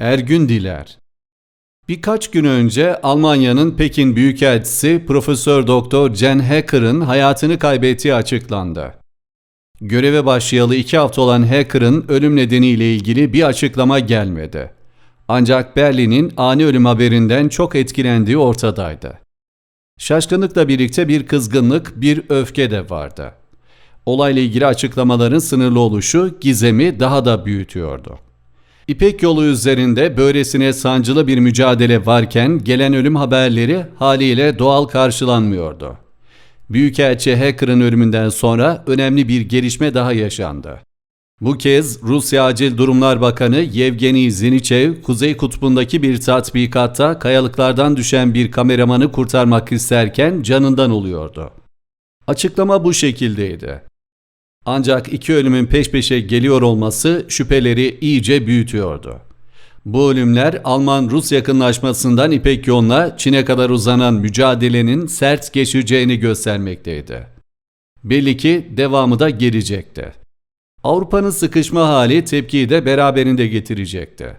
Ergün Diler Birkaç gün önce Almanya'nın Pekin Büyükelçisi Profesör Doktor Jen Hacker'ın hayatını kaybettiği açıklandı. Göreve başlayalı iki hafta olan Hacker'ın ölüm nedeniyle ilgili bir açıklama gelmedi. Ancak Berlin'in ani ölüm haberinden çok etkilendiği ortadaydı. Şaşkınlıkla birlikte bir kızgınlık, bir öfke de vardı. Olayla ilgili açıklamaların sınırlı oluşu gizemi daha da büyütüyordu. İpek yolu üzerinde böylesine sancılı bir mücadele varken gelen ölüm haberleri haliyle doğal karşılanmıyordu. Büyükelçi Hacker'ın ölümünden sonra önemli bir gelişme daha yaşandı. Bu kez Rusya Acil Durumlar Bakanı Yevgeni Zinichev, Kuzey Kutbu'ndaki bir tatbikatta kayalıklardan düşen bir kameramanı kurtarmak isterken canından oluyordu. Açıklama bu şekildeydi. Ancak iki ölümün peş peşe geliyor olması şüpheleri iyice büyütüyordu. Bu ölümler Alman-Rus yakınlaşmasından İpek yoluna Çin'e kadar uzanan mücadelenin sert geçeceğini göstermekteydi. Belli ki devamı da gelecekti. Avrupa'nın sıkışma hali tepkiyi de beraberinde getirecekti.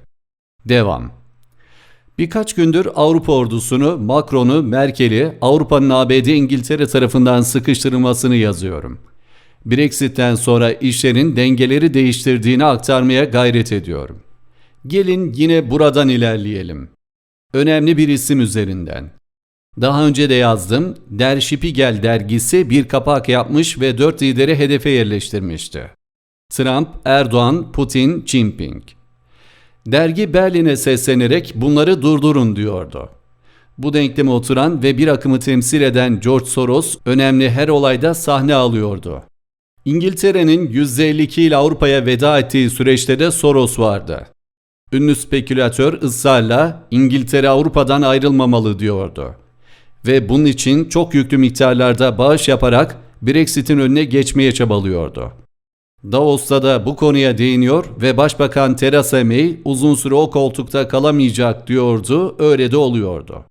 Devam. Birkaç gündür Avrupa ordusunu, Macron'u, Merkel'i, Avrupa'nın ABD, İngiltere tarafından sıkıştırılmasını yazıyorum. Brexit'ten sonra işlerin dengeleri değiştirdiğini aktarmaya gayret ediyorum. Gelin yine buradan ilerleyelim. Önemli bir isim üzerinden. Daha önce de yazdım, Der Spiegel dergisi bir kapak yapmış ve dört lideri hedefe yerleştirmişti. Trump, Erdoğan, Putin, Jinping. Dergi Berlin'e seslenerek bunları durdurun diyordu. Bu denkleme oturan ve bir akımı temsil eden George Soros önemli her olayda sahne alıyordu. İngiltere'nin %52 ile Avrupa'ya veda ettiği süreçte de Soros vardı. Ünlü spekülatör ısrarla İngiltere Avrupa'dan ayrılmamalı diyordu. Ve bunun için çok yüklü miktarlarda bağış yaparak Brexit'in önüne geçmeye çabalıyordu. Davos'ta da bu konuya değiniyor ve Başbakan Theresa May uzun süre o koltukta kalamayacak diyordu, öyle de oluyordu.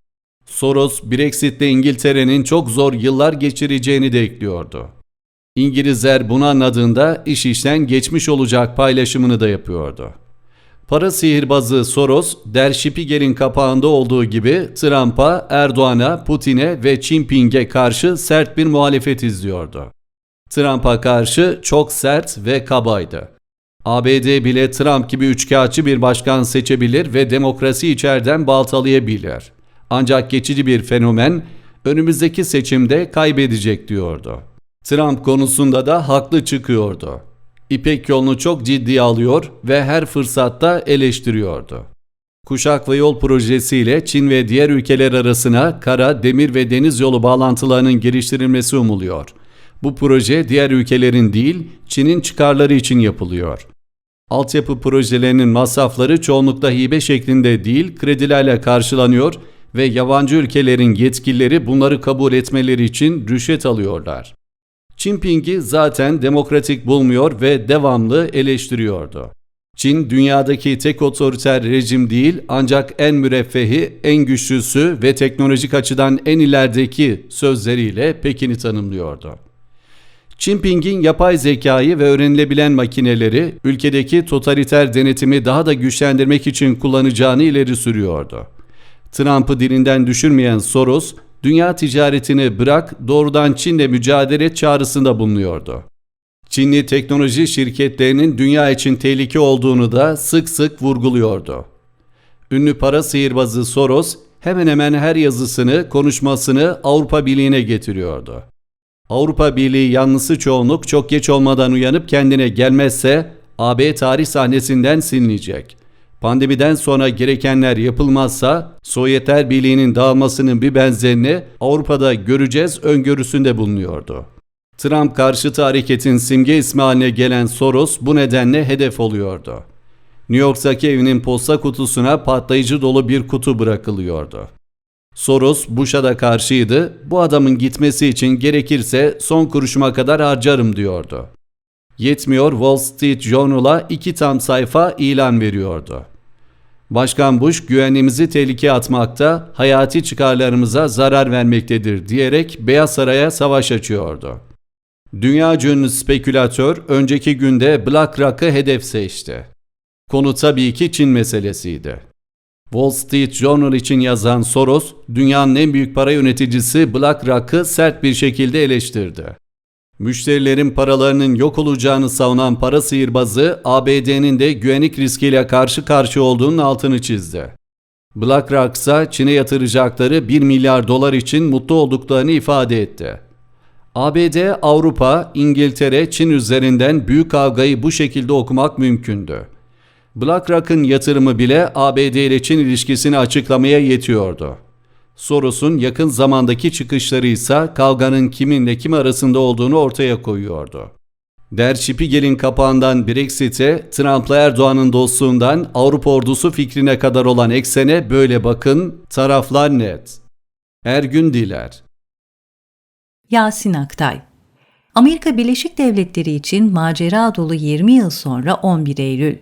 Soros Brexit'te İngiltere'nin çok zor yıllar geçireceğini de ekliyordu. İngilizler bunu anladığında iş işten geçmiş olacak paylaşımını da yapıyordu. Para sihirbazı Soros, Der Spiegel'in kapağında olduğu gibi Trump'a, Erdoğan'a, Putin'e ve Jinping'e karşı sert bir muhalefet izliyordu. Trump'a karşı çok sert ve kabaydı. ABD bile Trump gibi üçkağıtçı bir başkan seçebilir ve demokrasi içeriden baltalayabilir. Ancak geçici bir fenomen önümüzdeki seçimde kaybedecek diyordu. Trump konusunda da haklı çıkıyordu. İpek yolunu çok ciddiye alıyor ve her fırsatta eleştiriyordu. Kuşak ve Yol projesiyle Çin ve diğer ülkeler arasına kara, demir ve deniz yolu bağlantılarının geliştirilmesi umuluyor. Bu proje diğer ülkelerin değil, Çin'in çıkarları için yapılıyor. Altyapı projelerinin masrafları çoğunlukla hibe şeklinde değil, kredilerle karşılanıyor ve yabancı ülkelerin yetkilileri bunları kabul etmeleri için rüşvet alıyorlar. Jinping'i zaten demokratik bulmuyor ve devamlı eleştiriyordu. Çin dünyadaki tek otoriter rejim değil ancak en müreffehi, en güçlüsü ve teknolojik açıdan en ilerideki sözleriyle Pekin'i tanımlıyordu. Jinping'in yapay zekayı ve öğrenilebilen makineleri ülkedeki totaliter denetimi daha da güçlendirmek için kullanacağını ileri sürüyordu. Trump'ı dilinden düşürmeyen Soros, dünya ticaretini bırak doğrudan Çin'le mücadele çağrısında bulunuyordu. Çinli teknoloji şirketlerinin dünya için tehlike olduğunu da sık sık vurguluyordu. Ünlü para sihirbazı Soros hemen hemen her yazısını, konuşmasını Avrupa Birliği'ne getiriyordu. Avrupa Birliği yanlısı çoğunluk çok geç olmadan uyanıp kendine gelmezse AB tarih sahnesinden silinecek. Pandemiden sonra gerekenler yapılmazsa Sovyetler Birliği'nin dağılmasının bir benzerini Avrupa'da göreceğiz öngörüsünde bulunuyordu. Trump karşıtı hareketin simge ismi haline gelen Soros bu nedenle hedef oluyordu. New York'taki evinin posta kutusuna patlayıcı dolu bir kutu bırakılıyordu. Soros Bush'a da karşıydı, bu adamın gitmesi için gerekirse son kuruşuma kadar harcarım diyordu. Yetmiyor Wall Street Journal'a iki tam sayfa ilan veriyordu. Başkan Bush güvenliğimizi tehlikeye atmakta, hayati çıkarlarımıza zarar vermektedir diyerek Beyaz Saray'a savaş açıyordu. Dünya ünlü spekülatör önceki günde BlackRock'ı hedef seçti. Konu tabii ki Çin meselesiydi. Wall Street Journal için yazan Soros, dünyanın en büyük para yöneticisi BlackRock'ı sert bir şekilde eleştirdi. Müşterilerin paralarının yok olacağını savunan para sihirbazı, ABD'nin de güvenlik riskiyle karşı karşıya olduğunun altını çizdi. BlackRock ise Çin'e yatıracakları 1 milyar dolar için mutlu olduklarını ifade etti. ABD, Avrupa, İngiltere, Çin üzerinden büyük kavgayı bu şekilde okumak mümkündü. BlackRock'ın yatırımı bile ABD ile Çin ilişkisini açıklamaya yetiyordu. Soros'un yakın zamandaki çıkışları ise kavganın kiminle kim arasında olduğunu ortaya koyuyordu. Der Spiegel kapağından Brexit'e, Trump'la Erdoğan'ın dostluğundan Avrupa ordusu fikrine kadar olan eksene böyle bakın, taraflar net. Ergün Diler Yasin Aktay Amerika Birleşik Devletleri için macera dolu 20 yıl sonra 11 Eylül.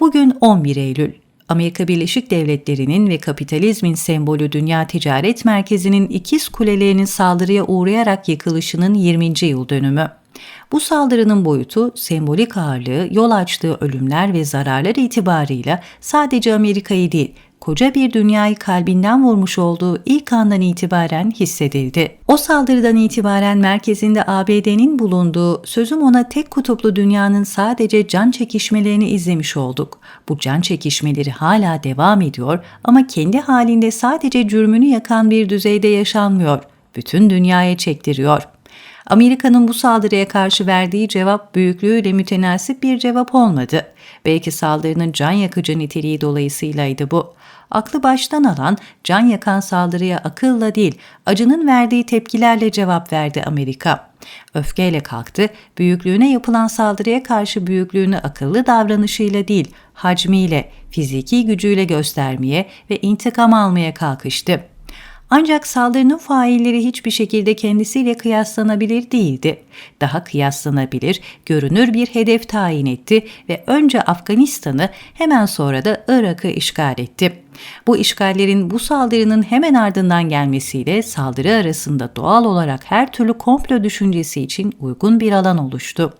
Bugün 11 Eylül. Amerika Birleşik Devletleri'nin ve kapitalizmin sembolü Dünya Ticaret Merkezi'nin ikiz kulelerinin saldırıya uğrayarak yıkılışının 20. yıl dönümü. Bu saldırının boyutu, sembolik ağırlığı, yol açtığı ölümler ve zararlar itibarıyla sadece Amerika'yı değil, koca bir dünyayı kalbinden vurmuş olduğu ilk andan itibaren hissedildi. O saldırıdan itibaren merkezinde ABD'nin bulunduğu sözüm ona tek kutuplu dünyanın sadece can çekişmelerini izlemiş olduk. Bu can çekişmeleri hala devam ediyor ama kendi halinde sadece cürmünü yakan bir düzeyde yaşanmıyor. Bütün dünyaya çektiriyor. Amerika'nın bu saldırıya karşı verdiği cevap büyüklüğüyle mütenasip bir cevap olmadı. Belki saldırının can yakıcı niteliği dolayısıylaydı bu. Aklı baştan alan, can yakan saldırıya akılla değil, acının verdiği tepkilerle cevap verdi Amerika. Öfkeyle kalktı, büyüklüğüne yapılan saldırıya karşı büyüklüğünü akıllı davranışıyla değil, hacmiyle, fiziki gücüyle göstermeye ve intikam almaya kalkıştı. Ancak saldırının failleri hiçbir şekilde kendisiyle kıyaslanabilir değildi. Daha kıyaslanabilir, görünür bir hedef tayin etti ve önce Afganistan'ı hemen sonra da Irak'ı işgal etti. Bu işgallerin bu saldırının hemen ardından gelmesiyle saldırı arasında doğal olarak her türlü komplo düşüncesi için uygun bir alan oluştu.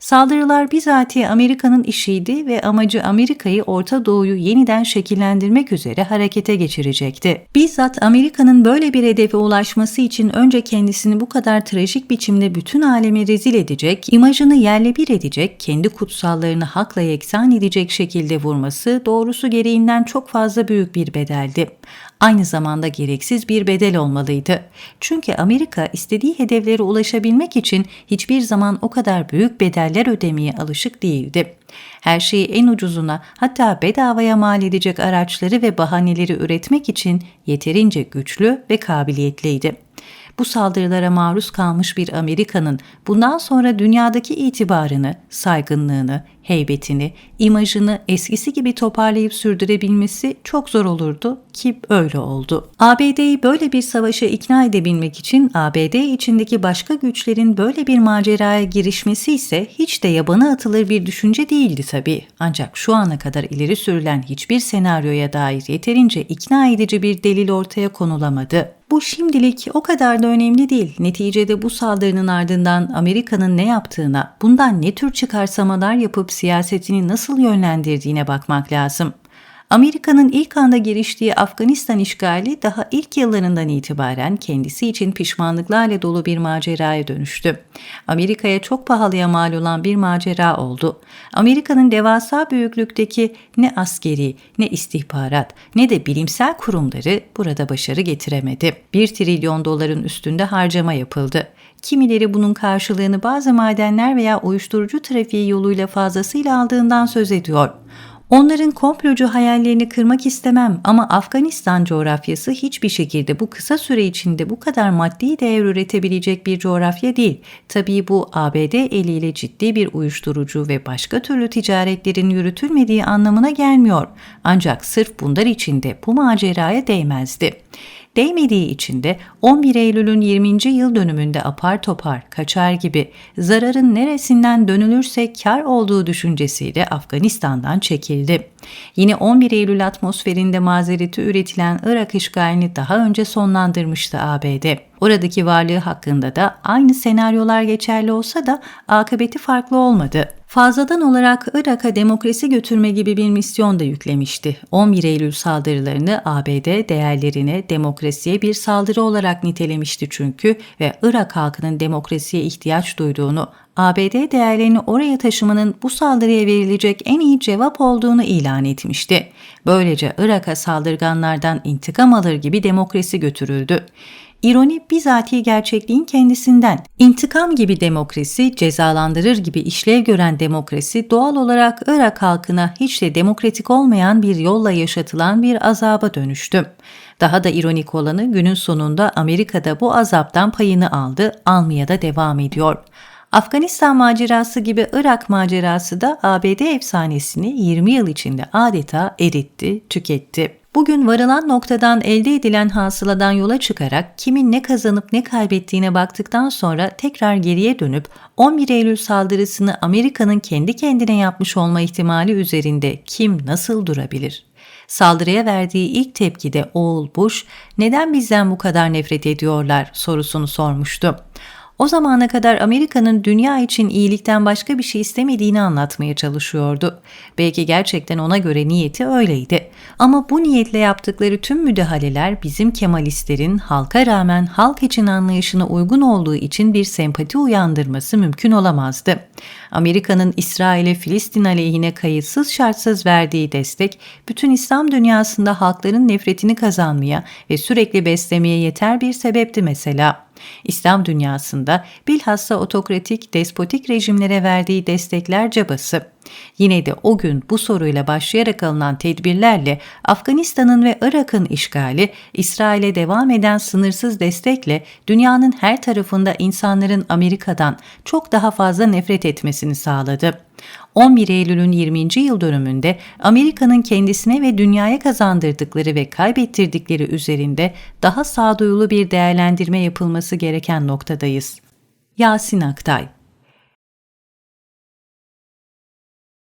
Saldırılar bizatihi Amerika'nın işiydi ve amacı Amerika'yı Orta Doğu'yu yeniden şekillendirmek üzere harekete geçirecekti. Bizzat Amerika'nın böyle bir hedefe ulaşması için önce kendisini bu kadar trajik biçimde bütün aleme rezil edecek, imajını yerle bir edecek, kendi kutsallarını hakla yeksan edecek şekilde vurması doğrusu gereğinden çok fazla büyük bir bedeldi aynı zamanda gereksiz bir bedel olmalıydı. Çünkü Amerika istediği hedeflere ulaşabilmek için hiçbir zaman o kadar büyük bedeller ödemeye alışık değildi. Her şeyi en ucuzuna hatta bedavaya mal edecek araçları ve bahaneleri üretmek için yeterince güçlü ve kabiliyetliydi bu saldırılara maruz kalmış bir Amerika'nın bundan sonra dünyadaki itibarını, saygınlığını, heybetini, imajını eskisi gibi toparlayıp sürdürebilmesi çok zor olurdu ki öyle oldu. ABD'yi böyle bir savaşa ikna edebilmek için ABD içindeki başka güçlerin böyle bir maceraya girişmesi ise hiç de yabana atılır bir düşünce değildi tabii. Ancak şu ana kadar ileri sürülen hiçbir senaryoya dair yeterince ikna edici bir delil ortaya konulamadı. Bu şimdilik o kadar da önemli değil. Neticede bu saldırının ardından Amerika'nın ne yaptığına, bundan ne tür çıkarsamalar yapıp siyasetini nasıl yönlendirdiğine bakmak lazım. Amerika'nın ilk anda giriştiği Afganistan işgali daha ilk yıllarından itibaren kendisi için pişmanlıklarla dolu bir maceraya dönüştü. Amerika'ya çok pahalıya mal olan bir macera oldu. Amerika'nın devasa büyüklükteki ne askeri, ne istihbarat, ne de bilimsel kurumları burada başarı getiremedi. 1 trilyon doların üstünde harcama yapıldı. Kimileri bunun karşılığını bazı madenler veya uyuşturucu trafiği yoluyla fazlasıyla aldığından söz ediyor. Onların komplocu hayallerini kırmak istemem ama Afganistan coğrafyası hiçbir şekilde bu kısa süre içinde bu kadar maddi değer üretebilecek bir coğrafya değil. Tabii bu ABD eliyle ciddi bir uyuşturucu ve başka türlü ticaretlerin yürütülmediği anlamına gelmiyor. Ancak sırf bunlar içinde bu maceraya değmezdi değmediği için de 11 Eylül'ün 20. yıl dönümünde apar topar, kaçar gibi zararın neresinden dönülürse kar olduğu düşüncesiyle Afganistan'dan çekildi. Yine 11 Eylül atmosferinde mazereti üretilen Irak işgalini daha önce sonlandırmıştı ABD. Oradaki varlığı hakkında da aynı senaryolar geçerli olsa da akıbeti farklı olmadı. Fazladan olarak Irak'a demokrasi götürme gibi bir misyon da yüklemişti. 11 Eylül saldırılarını ABD değerlerine, demokrasiye bir saldırı olarak nitelemişti çünkü ve Irak halkının demokrasiye ihtiyaç duyduğunu, ABD değerlerini oraya taşımanın bu saldırıya verilecek en iyi cevap olduğunu ilan etmişti. Böylece Irak'a saldırganlardan intikam alır gibi demokrasi götürüldü. İroni bizatihi gerçekliğin kendisinden. İntikam gibi demokrasi, cezalandırır gibi işlev gören demokrasi doğal olarak Irak halkına hiç de demokratik olmayan bir yolla yaşatılan bir azaba dönüştü. Daha da ironik olanı günün sonunda Amerika'da bu azaptan payını aldı, almaya da devam ediyor. Afganistan macerası gibi Irak macerası da ABD efsanesini 20 yıl içinde adeta eritti, tüketti. Bugün varılan noktadan elde edilen hasıladan yola çıkarak kimin ne kazanıp ne kaybettiğine baktıktan sonra tekrar geriye dönüp 11 Eylül saldırısını Amerika'nın kendi kendine yapmış olma ihtimali üzerinde kim nasıl durabilir? Saldırıya verdiği ilk tepkide oğul Bush, neden bizden bu kadar nefret ediyorlar sorusunu sormuştu. O zamana kadar Amerika'nın dünya için iyilikten başka bir şey istemediğini anlatmaya çalışıyordu. Belki gerçekten ona göre niyeti öyleydi. Ama bu niyetle yaptıkları tüm müdahaleler bizim Kemalistlerin halka rağmen halk için anlayışına uygun olduğu için bir sempati uyandırması mümkün olamazdı. Amerika'nın İsrail'e Filistin aleyhine kayıtsız şartsız verdiği destek, bütün İslam dünyasında halkların nefretini kazanmaya ve sürekli beslemeye yeter bir sebepti mesela. İslam dünyasında bilhassa otokratik, despotik rejimlere verdiği destekler cabası. Yine de o gün bu soruyla başlayarak alınan tedbirlerle Afganistan'ın ve Irak'ın işgali, İsrail'e devam eden sınırsız destekle dünyanın her tarafında insanların Amerika'dan çok daha fazla nefret etmesini sağladı. 11 Eylül'ün 20. yıl dönümünde Amerika'nın kendisine ve dünyaya kazandırdıkları ve kaybettirdikleri üzerinde daha sağduyulu bir değerlendirme yapılması gereken noktadayız. Yasin Aktay